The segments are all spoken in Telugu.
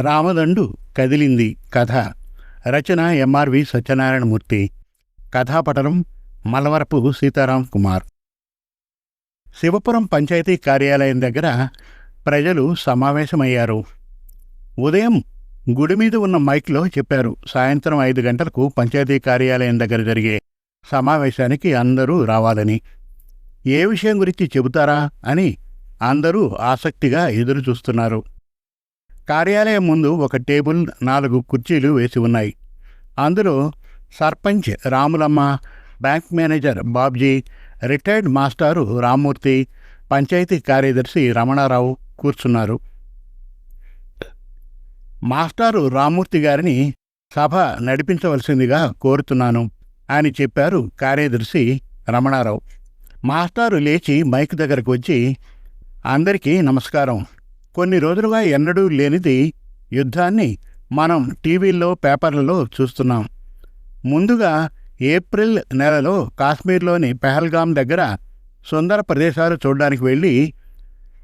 రామదండు కదిలింది కథ. రచన ఎంఆర్వి సత్యనారాయణమూర్తి. కథాపటనం మలవరపు సీతారాం కుమార్. శివపురం పంచాయతీ కార్యాలయం దగ్గర ప్రజలు సమావేశమయ్యారు. ఉదయం గుడి మీద ఉన్న మైక్లో చెప్పారు. సాయంత్రం ఐదు గంటలకు పంచాయతీ కార్యాలయం దగ్గర జరిగే సమావేశానికి అందరూ రావాలని. ఏ విషయం గురించి చెబుతారా అని అందరూ ఆసక్తిగా ఎదురు చూస్తున్నారు కార్యాలయం ముందు ఒక టేబుల్ నాలుగు కుర్చీలు వేసి ఉన్నాయి. అందులో sarpanch Ramulamma bank manager Babji retired మాస్టారు రామ్మూర్తి పంచాయతీ కార్యదర్శి రమణారావు కూర్చున్నారు. మాస్టారు రామ్మూర్తి గారిని సభ నడిపించవలసిందిగా కోరుతున్నాను అని చెప్పారు కార్యదర్శి రమణారావు. మాస్టారు లేచి మైక్ దగ్గరకు వచ్చి అందరికీ నమస్కారం. కొన్ని రోజులుగా ఎన్నడూ లేనిది యుద్ధాన్ని మనం టీవీల్లో పేపర్లలో చూస్తున్నాం. ముందుగా ఏప్రిల్ నెలలో కాశ్మీర్లోని పెహల్గాం దగ్గర సుందర ప్రదేశాలు చూడడానికి వెళ్ళి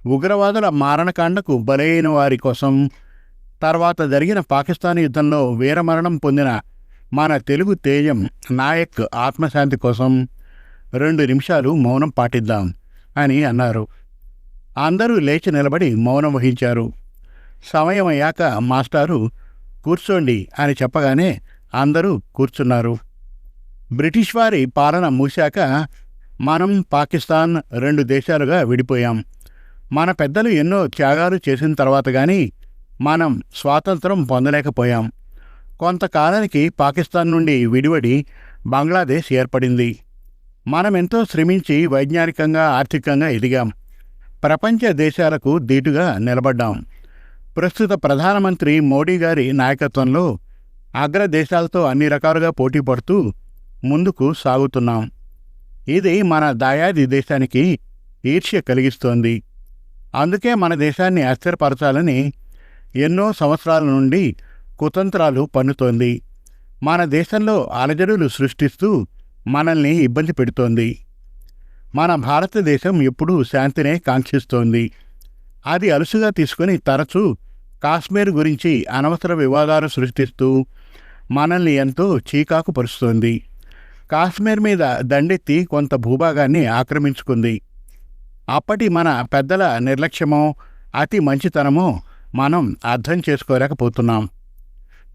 ఉగ్రవాదుల మారణకాండకు బలైన వారి కోసం తర్వాత జరిగిన పాకిస్తాన్ యుద్ధంలో వీరమరణం పొందిన మన తెలుగు తేజం నాయక్ ఆత్మశాంతి కోసం రెండు నిమిషాలు మౌనం పాటిద్దాం అని అన్నారు. అందరూ లేచి నిలబడి మౌనం వహించారు. సమయం అయ్యాక మాస్టారు కూర్చోండి అని చెప్పగానే అందరూ కూర్చున్నారు. బ్రిటిష్ వారి పాలన మూశాక మనం పాకిస్తాన్ రెండు దేశాలుగా విడిపోయాం. మన పెద్దలు ఎన్నో త్యాగాలు చేసిన తర్వాత కానీ మనం స్వాతంత్రం పొందలేకపోయాం. కొంతకాలానికి పాకిస్తాన్ నుండి విడివడి బంగ్లాదేశ్ ఏర్పడింది. మనమెంతో శ్రమించి వైజ్ఞానికంగా ఆర్థికంగా ఎదిగాం. ప్రపంచ దేశాలకు దీటుగా నిలబడ్డాం. ప్రస్తుత ప్రధానమంత్రి మోడీ గారి నాయకత్వంలో అగ్ర దేశాలతో అన్ని రకాలుగా పోటీ పడుతూ ముందుకు సాగుతున్నాం. ఇది మన దాయాది దేశానికి ఈర్ష్య కలిగిస్తోంది. అందుకే మన దేశాన్ని అస్థిరపరచాలని ఎన్నో సంవత్సరాల నుండి కుతంత్రాలు పన్నుతోంది. మన దేశంలో అలజడులు సృష్టిస్తూ మనల్ని ఇబ్బంది పెడుతోంది. మన భారతదేశం ఎప్పుడూ శాంతినే కాంక్షిస్తోంది. అది అలుసుగా తీసుకుని తరచూ కాశ్మీర్ గురించి అనవసర వివాదాలు సృష్టిస్తూ మనల్ని ఎంతో చీకాకు పరుస్తోంది. కాశ్మీర్ మీద దండెత్తి కొంత భూభాగాన్ని ఆక్రమించుకుంది. అప్పటి మన పెద్దల నిర్లక్ష్యమో అతి మంచితనమో మనం అర్థం చేసుకోలేకపోతున్నాం.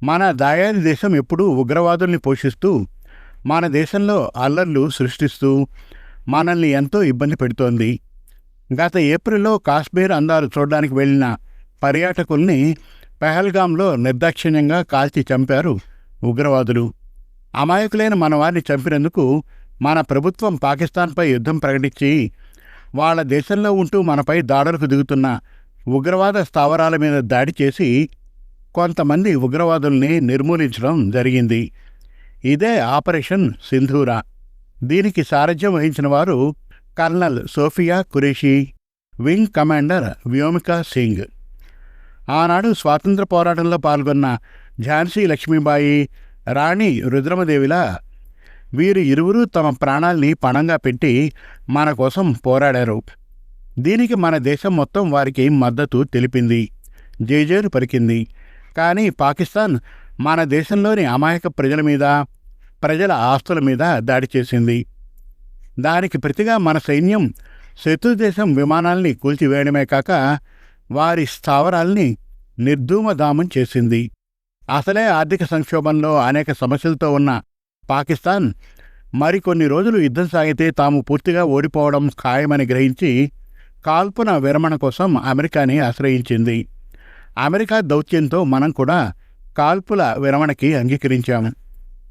మన దాయాది దేశం ఎప్పుడూ ఉగ్రవాదుల్ని పోషిస్తూ మన దేశంలో అల్లర్లు సృష్టిస్తూ మనల్ని ఎంతో ఇబ్బంది పెడుతోంది. గత ఏప్రిల్లో కాశ్మీర్ అందాలు చూడడానికి వెళ్ళిన పర్యాటకుల్ని పెహల్గాంలో నిర్దాక్షిణ్యంగా కాల్చి చంపారు ఉగ్రవాదులు. అమాయకులైన మన వారిని చంపినందుకు మన ప్రభుత్వం పాకిస్తాన్పై యుద్ధం ప్రకటించి వాళ్ళ దేశంలో ఉంటూ మనపై దాడులకు దిగుతున్న ఉగ్రవాద స్థావరాల మీద దాడి చేసి కొంతమంది ఉగ్రవాదుల్ని నిర్మూలించడం జరిగింది. ఇదే ఆపరేషన్ సింధూరా. దీనికి సారథ్యం వహించిన వారు colonel Sofiya Qureshi wing commander Vyomika Singh. ఆనాడు స్వాతంత్ర పోరాటంలో పాల్గొన్న ఝాన్సీ లక్ష్మీబాయి రాణి రుద్రమదేవిలా వీరు ఇరువురు తమ ప్రాణాల్ని పణంగా పెట్టి మన కోసం పోరాడారు. దీనికి మన దేశం మొత్తం వారికి మద్దతు తెలిపింది. జేజేరు పరికింది కానీ పాకిస్తాన్ మన దేశంలోని అమాయక ప్రజల మీద ప్రజల ఆస్తుల మీద దాడి చేసింది. దానికి ప్రతిగా మన సైన్యం శత్రుదేశం విమానాల్ని కూల్చివేయడమే కాక వారి స్థావరాల్ని నిర్ధూమధామం చేసింది. అసలే ఆర్థిక సంక్షోభంలో అనేక సమస్యలతో ఉన్న పాకిస్తాన్ మరికొన్ని రోజులు యుద్ధం సాగితే తాము పూర్తిగా ఓడిపోవడం ఖాయమని గ్రహించి కాల్పున విరమణ కోసం అమెరికాని ఆశ్రయించింది. అమెరికా దౌత్యంతో మనం కూడా కాల్పుల విరమణకి అంగీకరించాము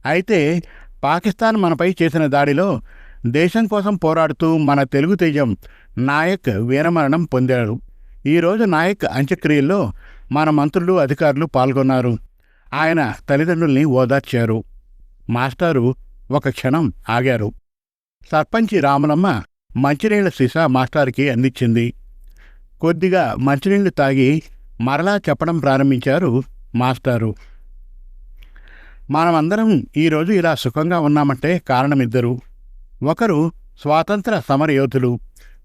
అయితే పాకిస్తాన్ మనపై చేసిన దాడిలో దేశం కోసం పోరాడుతూ మన తెలుగు తేజం నాయక్ వీరమరణం పొందారు ఈరోజు నాయక్ అంత్యక్రియల్లో మన మంత్రులు అధికారులు పాల్గొన్నారు. ఆయన తల్లిదండ్రుల్ని ఓదార్చారు. మాస్టారు ఒక క్షణం ఆగారు. సర్పంచి రామలమ్మ మంచినీళ్ళ సీసా మాస్టార్కి అందించింది. కొద్దిగా మంచినీళ్ళు తాగి మరలా చెప్పడం ప్రారంభించారు మాస్టారు. మనమందరం ఈరోజు ఇలా సుఖంగా ఉన్నామంటే కారణమిద్దరు. ఒకరు స్వాతంత్ర సమరయోధులు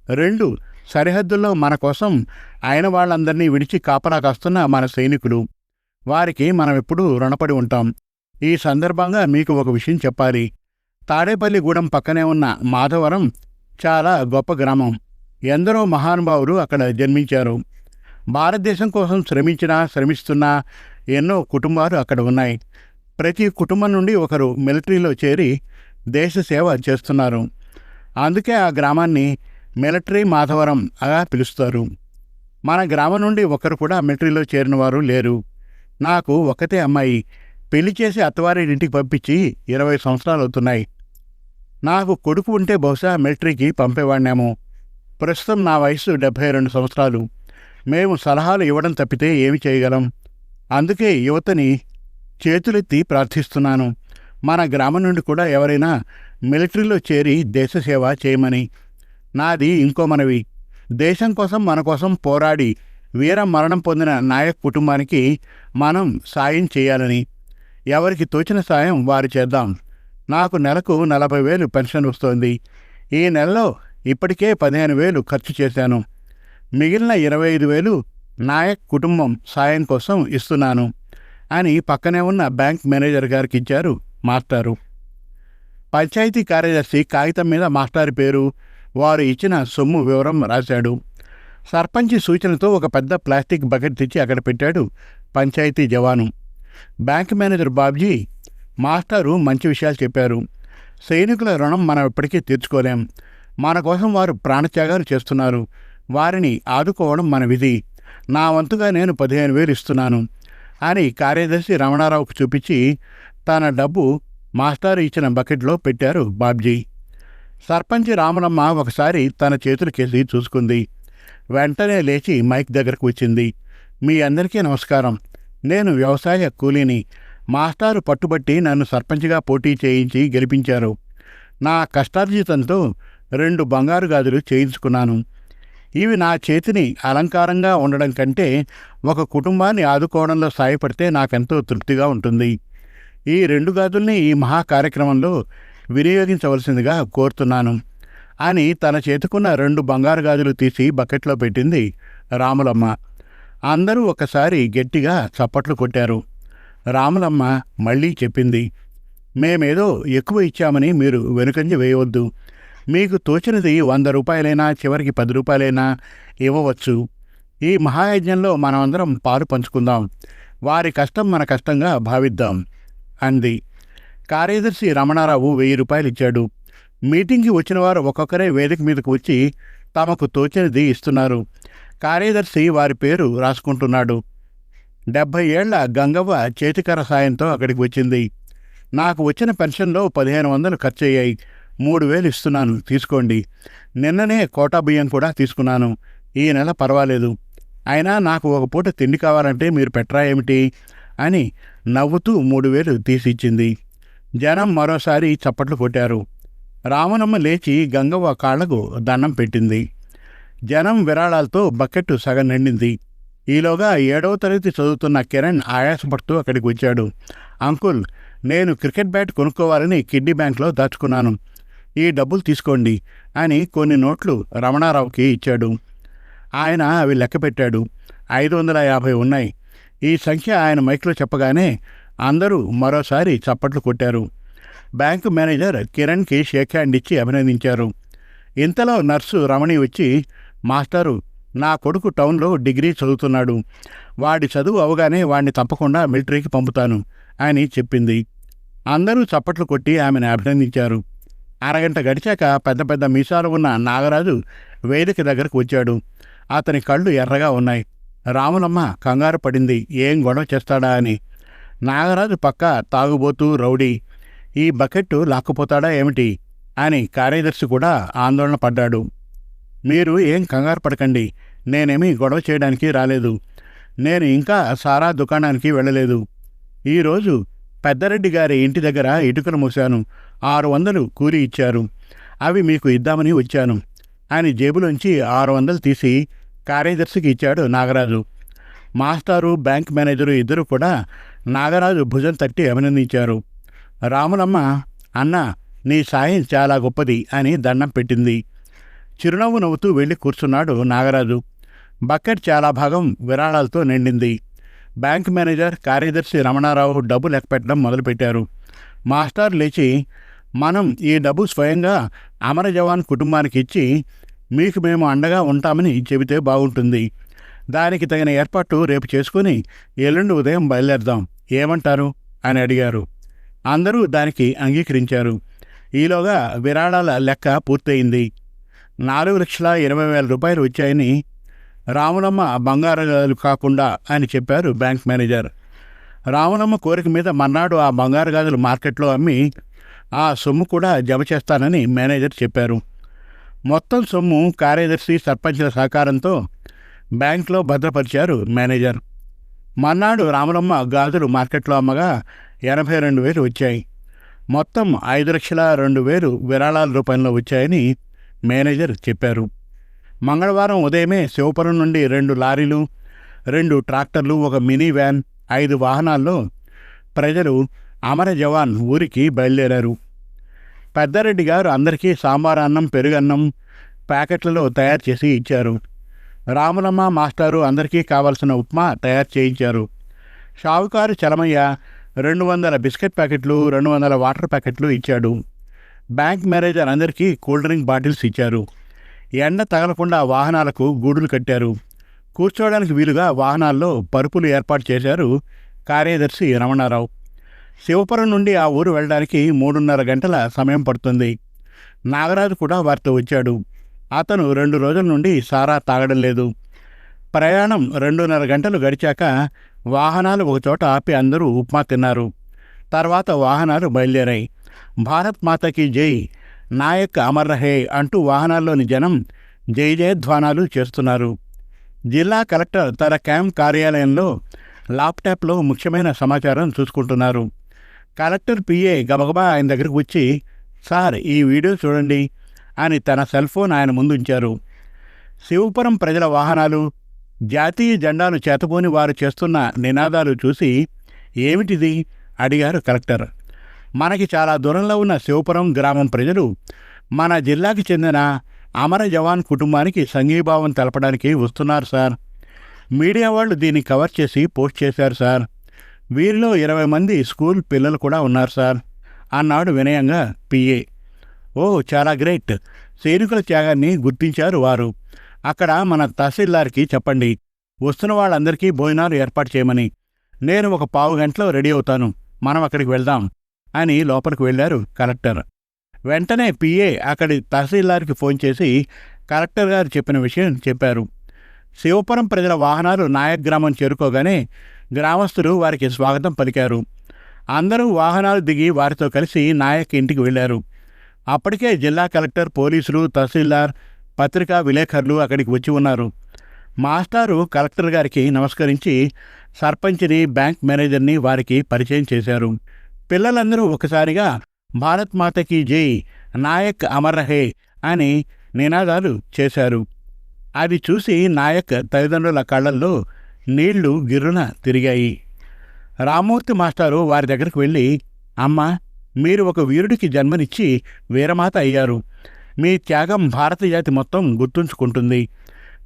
రెండు సరిహద్దుల్లో మన కోసం అయిన వాళ్ళందరినీ విడిచి కాపలా కాస్తున్న మన సైనికులు. వారికి మనం ఎప్పుడూ రుణపడి ఉంటాం. ఈ సందర్భంగా మీకు ఒక విషయం చెప్పాలి. తాడేపల్లిగూడెం పక్కనే ఉన్న మాధవరం చాలా గొప్ప గ్రామం. ఎందరో మహానుభావులు అక్కడ జన్మించారు. భారతదేశం కోసం శ్రమించినా శ్రమిస్తున్నా ఎన్నో కుటుంబాలు అక్కడ ఉన్నాయి. ప్రతి కుటుంబం నుండి ఒకరు మిలిటరీలో చేరి దేశ సేవ చేస్తున్నారు. అందుకే ఆ గ్రామాన్ని మిలిటరీ మాధవరం అలా పిలుస్తారు. మన గ్రామం నుండి ఒకరు కూడా మిలిటరీలో చేరిన వారు లేరు. నాకు ఒకతే అమ్మాయి. పెళ్ళి చేసి అత్తవారి ఇంటికి పంపించి ఇరవై సంవత్సరాలు అవుతున్నాయి. నాకు కొడుకు ఉంటే బహుశా మిలిటరీకి పంపేవాడినేమో ప్రస్తుతం నా వయసు డెబ్భై రెండు సంవత్సరాలు. మేము సలహాలు ఇవ్వడం తప్పితే ఏమి చేయగలం? అందుకే యువతని చేతులెత్తి ప్రార్థిస్తున్నాను. మన గ్రామం నుండి కూడా ఎవరైనా మిలిటరీలో చేరి దేశసేవ చేయమని. నాది ఇంకో మనవి. దేశం కోసం మన కోసం పోరాడి వీర మరణం పొందిన నాయక్ కుటుంబానికి మనం సాయం చేయాలని. ఎవరికి తోచిన సాయం వారు చేద్దాం. నాకు నెలకు నలభై వేలు పెన్షన్ వస్తోంది. ఈ నెలలో ఇప్పటికే పదిహేను వేలు ఖర్చు చేశాను. మిగిలిన ఇరవై ఐదు వేలు నాయక్ కుటుంబం సాయం కోసం ఇస్తున్నాను. అని పక్కనే ఉన్న బ్యాంక్ మేనేజర్ గారికి ఇచ్చారు మాస్టారు. పంచాయతీ కార్యదర్శి కాగితం మీద మాస్టారు పేరు వారు ఇచ్చిన సొమ్ము వివరం రాశాడు. సర్పంచి సూచనతో ఒక పెద్ద ప్లాస్టిక్ బకెట్ తెచ్చి అక్కడ పెట్టాడు పంచాయతీ జవాను. బ్యాంక్ మేనేజర్ బాబ్జీ మాస్టారు మంచి విషయాలు చెప్పారు. సైనికుల రుణం మనం ఎప్పటికీ తీర్చుకోలేం. మన కోసం వారు ప్రాణత్యాగాలు చేస్తున్నారు. వారిని ఆదుకోవడం మన విధి. నా వంతుగా నేను పదిహేను వేలు ఇస్తున్నాను. అని కార్యదర్శి రమణారావుకు చూపించి తన డబ్బు మాస్టారు ఇచ్చిన బకెట్లో పెట్టారు బాబ్జీ. సర్పంచి రామలమ్మ ఒకసారి తన చేతులకేసి చూసుకుంది. వెంటనే లేచి మైక్ దగ్గరకు వచ్చింది. మీ అందరికీ నమస్కారం. నేను వ్యవసాయ కూలీని. మాస్టారు పట్టుబట్టి నన్ను సర్పంచ్గా పోటీ చేయించి గెలిపించారు. నా కష్టార్జితంతో రెండు బంగారు గాజులు చేయించుకున్నాను. ఇవి నా చేతిని అలంకారంగా ఉండడం కంటే ఒక కుటుంబాన్ని ఆదుకోవడంలో సాయపడితే నాకెంతో తృప్తిగా ఉంటుంది. ఈ రెండు గాజుల్ని ఈ మహా కార్యక్రమంలో వినియోగించవలసిందిగా కోరుతున్నాను. అని తన చేతుకున్న రెండు బంగారు గాజులు తీసి బకెట్లో పెట్టింది రాములమ్మ. అందరూ ఒకసారి గట్టిగా చప్పట్లు కొట్టారు. రాములమ్మ మళ్ళీ చెప్పింది మేమేదో ఎక్కువ ఇచ్చామని మీరు వెనుకంజ వేయవద్దు. మీకు తోచినది వంద రూపాయలైనా చివరికి పది రూపాయలైనా ఇవ్వవచ్చు. ఈ మహాయజ్ఞంలో మనమందరం పాలు పంచుకుందాం. వారి కష్టం మన కష్టంగా భావిద్దాం అంది. కార్యదర్శి రమణారావు వెయ్యి రూపాయలు ఇచ్చాడు మీటింగ్కి వచ్చిన వారు ఒక్కొక్కరే వేదిక మీదకు వచ్చి తమకు తోచినది ఇస్తున్నారు. కార్యదర్శి వారి పేరు రాసుకుంటున్నాడు. డెబ్భై ఏళ్ళ గంగవ్వ చేతికర సాయంతో అక్కడికి వచ్చింది. నాకు వచ్చిన పెన్షన్లో పదిహేను వందలు ఖర్చు అయ్యాయి మూడు వేలు ఇస్తున్నాను తీసుకోండి. నిన్ననే కోటా బియ్యం కూడా తీసుకున్నాను. ఈ నెల పర్వాలేదు. అయినా నాకు ఒక పూట తిండి కావాలంటే మీరు పెట్టరా ఏమిటి? అని నవ్వుతూ మూడు వేలు తీసిచ్చింది. జనం మరోసారి చప్పట్లు కొట్టారు. రామనమ్మ లేచి గంగవ్వ కాళ్ళకు దండం పెట్టింది. జనం విరాళాలతో బకెట్ సగం నిండింది. ఈలోగా ఏడవ తరగతి చదువుతున్న కిరణ్ ఆయాసపడుతూ అక్కడికి వచ్చాడు. అంకుల్ నేను క్రికెట్ బ్యాట్ కొనుక్కోవాలని కిడ్నీ బ్యాంక్లో దాచుకున్నాను. ఈ డబ్బులు తీసుకోండి అని కొన్ని నోట్లు రమణారావుకి ఇచ్చాడు. ఆయన అవి లెక్క పెట్టాడు. ఐదు వందల యాభై ఉన్నాయి. ఈ సంఖ్య ఆయన మైక్లో చెప్పగానే అందరూ మరోసారి చప్పట్లు కొట్టారు. బ్యాంకు మేనేజర్ కిరణ్కి షేక్ హ్యాండ్ ఇచ్చి అభినందించారు. ఇంతలో నర్సు రమణి వచ్చి మాస్టారు నా కొడుకు టౌన్లో డిగ్రీ చదువుతున్నాడు. వాడి చదువు అవగానే వాడిని తప్పకుండా మిలిటరీకి పంపుతాను అని చెప్పింది. అందరూ చప్పట్లు కొట్టి ఆమెను అభినందించారు. అరగంట గడిచాక పెద్ద పెద్ద మీసాలు ఉన్న నాగరాజు వేదిక దగ్గరకు వచ్చాడు. అతని కళ్ళు ఎర్రగా ఉన్నాయి. రాములమ్మ కంగారు పడింది. ఏం గొడవ చేస్తాడా అని. నాగరాజు పక్క తాగుబోతూ రౌడీ ఈ బకెట్టు లాక్కుపోతాడా ఏమిటి? అని కార్యదర్శి కూడా ఆందోళన పడ్డాడు. మీరు ఏం కంగారు పడకండి. నేనేమీ గొడవ చేయడానికి రాలేదు. నేను ఇంకా సారా దుకాణానికి వెళ్ళలేదు. ఈరోజు పెద్దరెడ్డి గారి ఇంటి దగ్గర ఇటుకలు మూశాను. ఆరు వందలు కూలి ఇచ్చారు. అవి మీకు ఇద్దామని వచ్చాను. అని జేబులోంచి ఆరు వందలు తీసి కార్యదర్శికి ఇచ్చాడు నాగరాజు. మాస్టారు బ్యాంక్ మేనేజరు ఇద్దరు కూడా నాగరాజు భుజం తట్టి అభినందించారు. రాములమ్మ అన్న నీ సాయం చాలా గొప్పది అని దండం పెట్టింది. చిరునవ్వు నవ్వుతూ వెళ్ళి కూర్చున్నాడు నాగరాజు. బకెట్ చాలా భాగం విరాళాలతో నిండింది. బ్యాంక్ మేనేజర్ కార్యదర్శి రమణారావు డబ్బు లెక్కపెట్టడం మొదలుపెట్టారు. మాస్టర్ లేచి మనం ఈ డబ్బు స్వయంగా అమర జవాన్ కుటుంబానికి ఇచ్చి మీకు మేము అండగా ఉంటామని చెబితే బాగుంటుంది. దానికి తగిన ఏర్పాటు రేపు చేసుకుని ఎల్లుండి ఉదయం బయలుదేరదాం. ఏమంటారు? అని అడిగారు. అందరూ దానికి అంగీకరించారు. ఈలోగా విరాళాల లెక్క పూర్తయింది. నాలుగు లక్షల ఇరవై వేల రూపాయలు వచ్చాయని రాములమ్మ బంగారు కాకుండా అని చెప్పారు బ్యాంక్ మేనేజర్. రాములమ్మ కోరిక మీద మర్నాడు ఆ బంగారు గాజులు మార్కెట్లో అమ్మి ఆ సొమ్ము కూడా జమ చేస్తానని మేనేజర్ చెప్పారు. మొత్తం సొమ్ము కార్యదర్శి సర్పంచ్ల సహకారంతో బ్యాంక్లో భద్రపరిచారు మేనేజర్. మర్నాడు రామరమ్మ గాజులు మార్కెట్లో అమ్మగా ఎనభై రెండు వేలు వచ్చాయి. మొత్తం ఐదు లక్షల రెండు వేలు విరాళాల రూపంలో వచ్చాయని మేనేజర్ చెప్పారు. మంగళవారం ఉదయమే శివపురం నుండి రెండు లారీలు రెండు ట్రాక్టర్లు ఒక మినీ వ్యాన్ ఐదు వాహనాల్లో ప్రజలు అమర జవాన్ ఊరికి బయలుదేరారు. పెద్దారెడ్డి గారు అందరికీ సాంబార్ అన్నం పెరుగన్నం ప్యాకెట్లలో తయారు చేసి ఇచ్చారు. రాములమ్మ మాస్టారు అందరికీ కావలసిన ఉప్మా తయారు చేయించారు. షావుకారు చలమయ్య రెండు వందల బిస్కెట్ ప్యాకెట్లు రెండు వందల వాటర్ ప్యాకెట్లు ఇచ్చాడు. బ్యాంక్ మేనేజర్ అందరికీ కూల్ డ్రింక్ బాటిల్స్ ఇచ్చారు. ఎండ తగలకుండా వాహనాలకు గూడులు కట్టారు. కూర్చోవడానికి వీలుగా వాహనాల్లో పరుపులు ఏర్పాటు చేశారు కార్యదర్శి రమణారావు. శివపురం నుండి ఆ ఊరు వెళ్ళడానికి మూడున్నర గంటల సమయం పడుతుంది. నాగరాజు కూడా వారితో వచ్చాడు. అతను రెండు రోజుల నుండి సారా తాగడం లేదు. ప్రయాణం రెండున్నర గంటలు గడిచాక వాహనాలు ఒకచోట ఆపి అందరూ ఉప్మా తిన్నారు. తర్వాత వాహనాలు బయలుదేరాయి. భారత్ మాతకి జై నాయక్ అమర్ రహే అంటూ వాహనాల్లోని జనం జై జయధ్వానాలు చేస్తున్నారు. జిల్లా కలెక్టర్ తన క్యాంప్ కార్యాలయంలో ల్యాప్టాప్లో ముఖ్యమైన సమాచారం చూసుకుంటున్నారు. కలెక్టర్ పిఏ గబగబా ఆయన దగ్గరకు వచ్చి సార్ ఈ వీడియో చూడండి అని తన సెల్ ఫోన్ ఆయన ముందు ఉంచారు శివపురం ప్రజల వాహనాలు జాతీయ జెండాను చేతపోని వారు చేస్తున్న నినాదాలు చూసి ఏమిటిది? అడిగారు కలెక్టర్. మనకి చాలా దూరంలో ఉన్న శివపురం గ్రామం ప్రజలు మన జిల్లాకి చెందిన అమర జవాన్ కుటుంబానికి సంఘీభావం తెలపడానికి వస్తున్నారు సార్. మీడియా వాళ్ళు దీన్ని కవర్ చేసి పోస్ట్ చేశారు సార్. వీరిలో ఇరవై మంది స్కూల్ పిల్లలు కూడా ఉన్నారు సార్. అన్నాడు వినయంగా పిఏ ఓ చాలా గ్రేట్. సైనికుల త్యాగాన్ని గుర్తించారు వారు. అక్కడ మన తహసీల్దార్కి చెప్పండి. వస్తున్న వాళ్ళందరికీ భోజనాలు ఏర్పాటు చేయమని. నేను ఒక పావు గంటలో రెడీ అవుతాను. మనం అక్కడికి వెళ్దాం అని లోపలికి వెళ్ళారు కలెక్టర్. వెంటనే పిఏ అక్కడి తహసీల్దార్కి ఫోన్ చేసి కలెక్టర్ గారు చెప్పిన విషయం చెప్పారు. శివపురం ప్రజల వాహనాలు నాయక్ గ్రామం చేరుకోగానే గ్రామస్తులు వారికి స్వాగతం పలికారు. అందరూ వాహనాలు దిగి వారితో కలిసి నాయక్ ఇంటికి వెళ్ళారు. అప్పటికే జిల్లా కలెక్టర్ పోలీసులు తహసీల్దార్ పత్రికా విలేకరులు అక్కడికి వచ్చి ఉన్నారు. మాస్టారు కలెక్టర్ గారికి నమస్కరించి సర్పంచ్ని బ్యాంక్ మేనేజర్ని వారికి పరిచయం చేశారు. పిల్లలందరూ ఒకసారిగా భారత్ మాతకి జై నాయక్ అమర్ రహే అని నినాదాలు చేశారు. అది చూసి నాయక్ తల్లిదండ్రుల కళ్ళల్లో నీళ్ళు గిర్రున తిరిగాయి. రామూర్తి మాస్టారు వారి దగ్గరకు వెళ్ళి అమ్మా మీరు ఒక వీరుడికి జన్మనిచ్చి వీరమాత అయ్యారు. మీ త్యాగం భారత జాతి మొత్తం గుర్తుంచుకుంటుంది.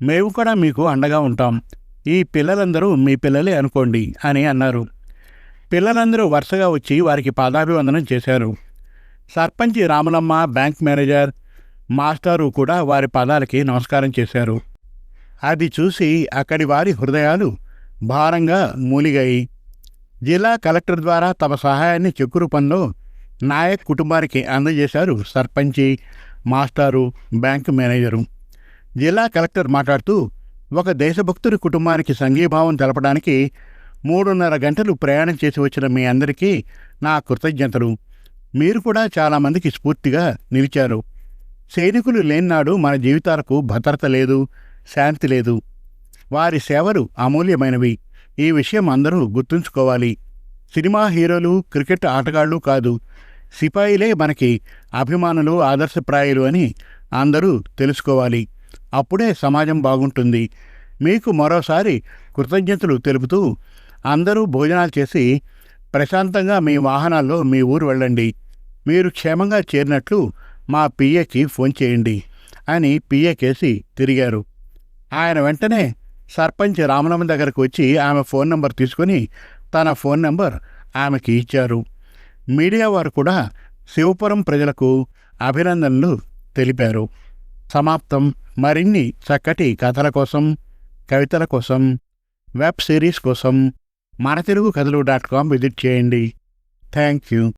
మేము కూడా మీకు అండగా ఉంటాం. ఈ పిల్లలందరూ మీ పిల్లలే అనుకోండి అని అన్నారు. పిల్లలందరూ వరుసగా వచ్చి వారికి పాదాభివందనం చేశారు. సర్పంచి రాములమ్మ బ్యాంక్ మేనేజర్ మాస్టారు కూడా వారి పాదాలకి నమస్కారం చేశారు. అది చూసి అక్కడి వారి హృదయాలు భారంగా మూలిగాయి. జిల్లా కలెక్టర్ ద్వారా తమ సహాయాన్ని చెక్కు రూపంలో నాయక్ కుటుంబానికి అందజేశారు సర్పంచి మాస్టారు బ్యాంకు మేనేజరు. జిల్లా కలెక్టర్ మాట్లాడుతూ ఒక దేశభక్తుడి కుటుంబానికి సంఘీభావం తెలపడానికి మూడున్నర గంటలు ప్రయాణం చేసి వచ్చిన మీ అందరికీ నా కృతజ్ఞతలు. మీరు కూడా చాలామందికి స్ఫూర్తిగా నిలిచారు. సైనికులు లేనినాడు మన జీవితాలకు భద్రత లేదు. శాంతి లేదు. వారి సేవలు అమూల్యమైనవి. ఈ విషయం అందరూ గుర్తుంచుకోవాలి. సినిమా హీరోలు క్రికెట్ ఆటగాళ్ళు కాదు. సిపాయిలే మనకి అభిమానులు ఆదర్శప్రాయులు అని అందరూ తెలుసుకోవాలి. అప్పుడే సమాజం బాగుంటుంది. మీకు మరోసారి కృతజ్ఞతలు తెలుపుతూ అందరూ భోజనాలు చేసి ప్రశాంతంగా మీ వాహనాల్లో మీ ఊరు వెళ్ళండి. మీరు క్షేమంగా చేరినట్లు మా పిఏకి ఫోన్ చేయండి అని పిఏ కేసి తిరిగారు. ఆయన వెంటనే సర్పంచ్ రామలమ్మ దగ్గరకు వచ్చి ఆమె ఫోన్ నంబర్ తీసుకొని తన ఫోన్ నంబర్ ఆమెకి ఇచ్చారు. మీడియా వారు కూడా శివపురం ప్రజలకు అభినందనలు తెలిపారు. సమాప్తం. మరిన్ని చక్కటి కథల కోసం కవితల కోసం వెబ్ సిరీస్ కోసం మన తెలుగు కథలు డాట్ కామ్ విజిట్ చేయండి. Thank you